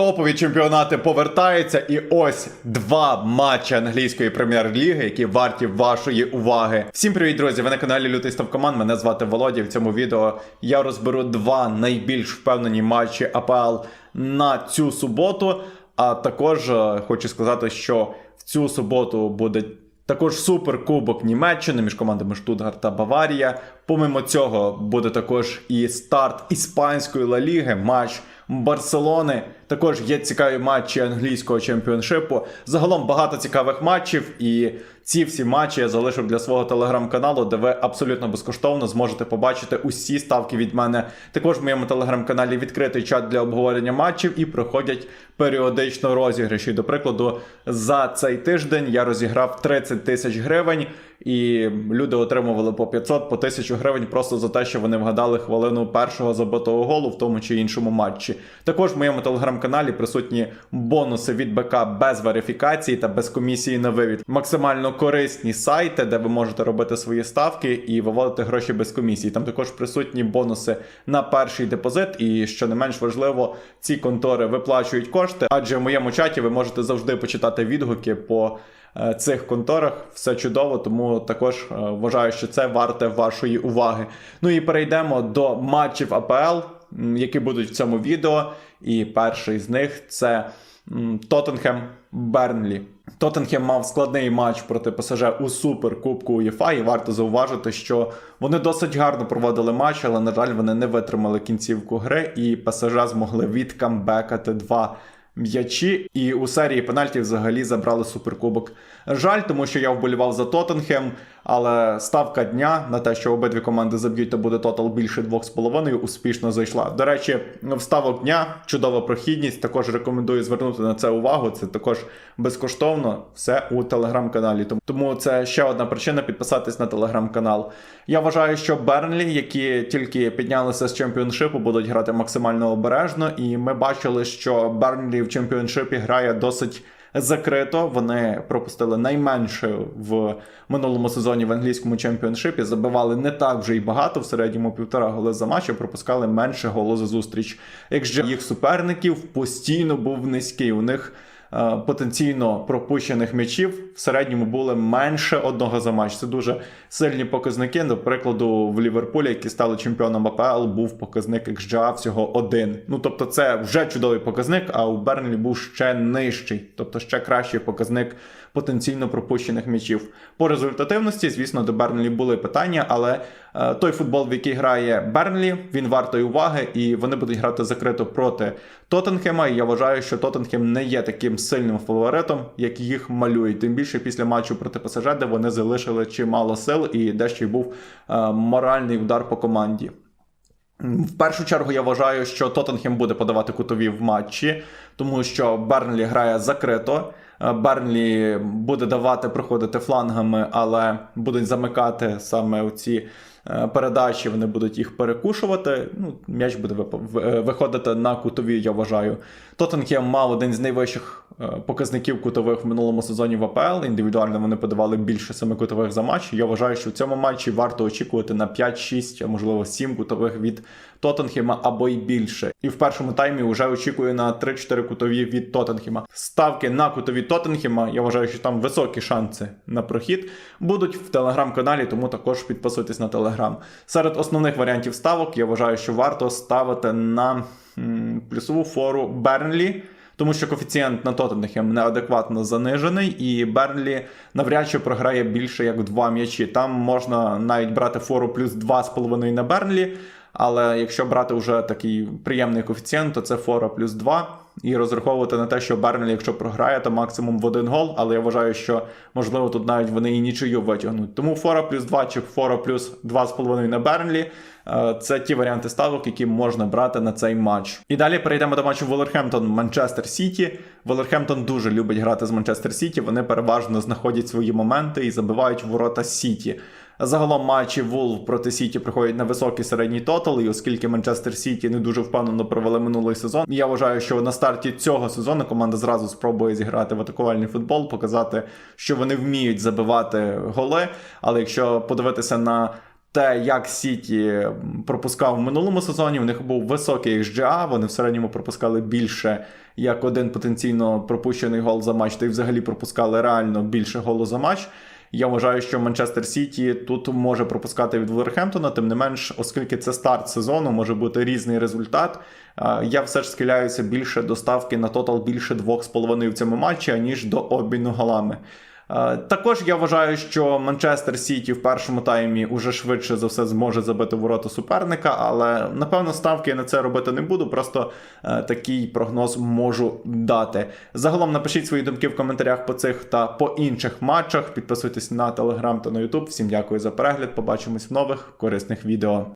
Топові чемпіонати повертаються, і ось два матчі англійської прем'єр-ліги, які варті вашої уваги. Всім привіт, друзі! Ви на каналі Лютий Ставкоман. Мене звати Володя. В цьому відео я розберу два найбільш впевнені матчі АПЛ на цю суботу. А також е, хочу сказати, що в цю суботу буде також суперкубок Німеччини між командами Штутгарт та Баварія. Помимо цього, буде також і старт іспанської Ла Ліги, матч Барселони. Також є цікаві матчі англійського чемпіоншипу. Загалом багато цікавих матчів, і ці всі матчі я залишив для свого телеграм-каналу, де ви абсолютно безкоштовно зможете побачити усі ставки від мене. Також в моєму телеграм-каналі відкритий чат для обговорення матчів і проходять періодично розіграші. До прикладу, за цей тиждень я розіграв 30 тисяч гривень. І люди отримували по 500, по 1000 гривень просто за те, що вони вгадали хвилину першого забитого голу в тому чи іншому матчі. Також в моєму телеграм-каналі присутні бонуси від БК без верифікації та без комісії на вивід. Максимально корисні сайти, де ви можете робити свої ставки і виводити гроші без комісії. Там також присутні бонуси на перший депозит. І що не менш важливо, ці контори виплачують кошти, адже в моєму чаті ви можете завжди почитати відгуки по цих конторах. Все чудово, тому також е, вважаю, що це варте вашої уваги. Ну і перейдемо до матчів АПЛ, які будуть в цьому відео. І перший з них це Тоттенхем Бернлі. Тоттенхем мав складний матч проти ПСЖ у Суперкубку УЄФА, і варто зауважити, що вони досить гарно проводили матч, але, на жаль, вони не витримали кінцівку гри, і ПСЖ змогли відкамбекати два м'ячі. І у серії пенальтів взагалі забрали суперкубок. Жаль, тому що я вболівав за Тоттенхем, але ставка дня на те, що обидві команди заб'ють, то буде тотал більше 2,5, успішно зайшла. До речі, вставок дня, чудова прохідність. Також рекомендую звернути на це увагу. Це також безкоштовно, все у телеграм-каналі. Тому- це ще одна причина підписатись на телеграм-канал. Я вважаю, що Бернлі, які тільки піднялися з чемпіоншипу, будуть грати максимально обережно. І ми бачили, що Бернлі в чемпіоншипі грає досить. Закрито вони пропустили найменше в минулому сезоні в англійському чемпіоншипі. Забивали не так вже й багато, в середньому півтора голи за матч, а пропускали менше голу за зустріч. Якщо їх суперників постійно був низький. У них потенційно пропущених м'ячів в середньому було менше одного за матч. Це дуже сильні показники. До прикладу, в Ліверпулі, які стали чемпіоном АПЛ, був показник XGA всього один. Ну тобто, це вже чудовий показник, а у Бернлі був ще нижчий, тобто ще кращий показник потенційно пропущених м'ячів. По результативності, звісно, до Бернлі були питання, але е, той футбол, в який грає Бернлі, він вартий уваги, і вони будуть грати закрито проти Тоттенхема. І я вважаю, що Тоттенхем не є таким сильним фаворитом, як їх малюють. Тим більше після матчу проти ПСЖ, де вони залишили чимало сил, і дещо й був е, моральний удар по команді. В першу чергу я вважаю, що Тоттенхем буде подавати кутові в матчі, тому що Бернлі грає закрито. Е, Бернлі буде давати проходити флангами, але будуть замикати саме у ці е, передачі. Вони будуть їх перекушувати. Ну, м'яч буде е, виходити на кутові, я вважаю. Тоттенхем мав один з найвищих показників кутових в минулому сезоні в АПЛ. Індивідуально вони подавали більше семи кутових за матч. Я вважаю, що в цьому матчі варто очікувати на 5-6, а можливо 7 кутових від Тоттенхема або й більше. І в першому таймі вже очікую на 3-4 кутові від Тоттенхема. Ставки на кутові Тоттенхема. Я вважаю, що там високі шанси на прохід будуть в телеграм-каналі, тому також підписуйтесь на телеграм. Серед основних варіантів ставок я вважаю, що варто ставити на плюсову фору Бернлі. Тому що коефіцієнт на Тоттенхем неадекватно занижений, і Бернлі навряд чи програє більше як два м'ячі. Там можна навіть брати фору плюс 2,5 на Бернлі. Але якщо брати вже такий приємний коефіцієнт, то це фора плюс 2. І розраховувати на те, що Бернлі, якщо програє, то максимум в один гол. Але я вважаю, що можливо тут навіть вони і нічию витягнуть. Тому фора плюс 2 чи фора плюс 2,5 на Бернлі. е, Це ті варіанти ставок, які можна брати на цей матч. І далі перейдемо до матчу Волерхемптон Манчестер Сіті. Волерхемптон дуже любить грати з Манчестер Сіті. Вони переважно знаходять свої моменти і забивають ворота Сіті. Загалом матчі Вулв проти Сіті приходять на високий середній тотал, і оскільки Манчестер Сіті не дуже впевнено провели минулий сезон, я вважаю, що на старті цього сезону команда зразу спробує зіграти в атакувальний футбол, показати, що вони вміють забивати голи. Але якщо подивитися на те, як Сіті пропускав в минулому сезоні, у них був високий XGA, вони в середньому пропускали більше як один потенційно пропущений гол за матч, та й взагалі пропускали реально більше голу за матч. Я вважаю, що Манчестер Сіті тут може пропускати від Вулверхемптона, тим не менш, оскільки це старт сезону, може бути різний результат. Я все ж схиляюся більше до ставки на тотал більше 2,5 в цьому матчі, аніж до обміну голами. Е, Також я вважаю, що Манчестер Сіті в першому таймі уже швидше за все зможе забити ворота суперника, але напевно ставки я на це робити не буду. Просто е, такий прогноз можу дати. Загалом напишіть свої думки в коментарях по цих та по інших матчах. Підписуйтесь на телеграм та на Ютуб. Всім дякую за перегляд. Побачимось в нових корисних відео.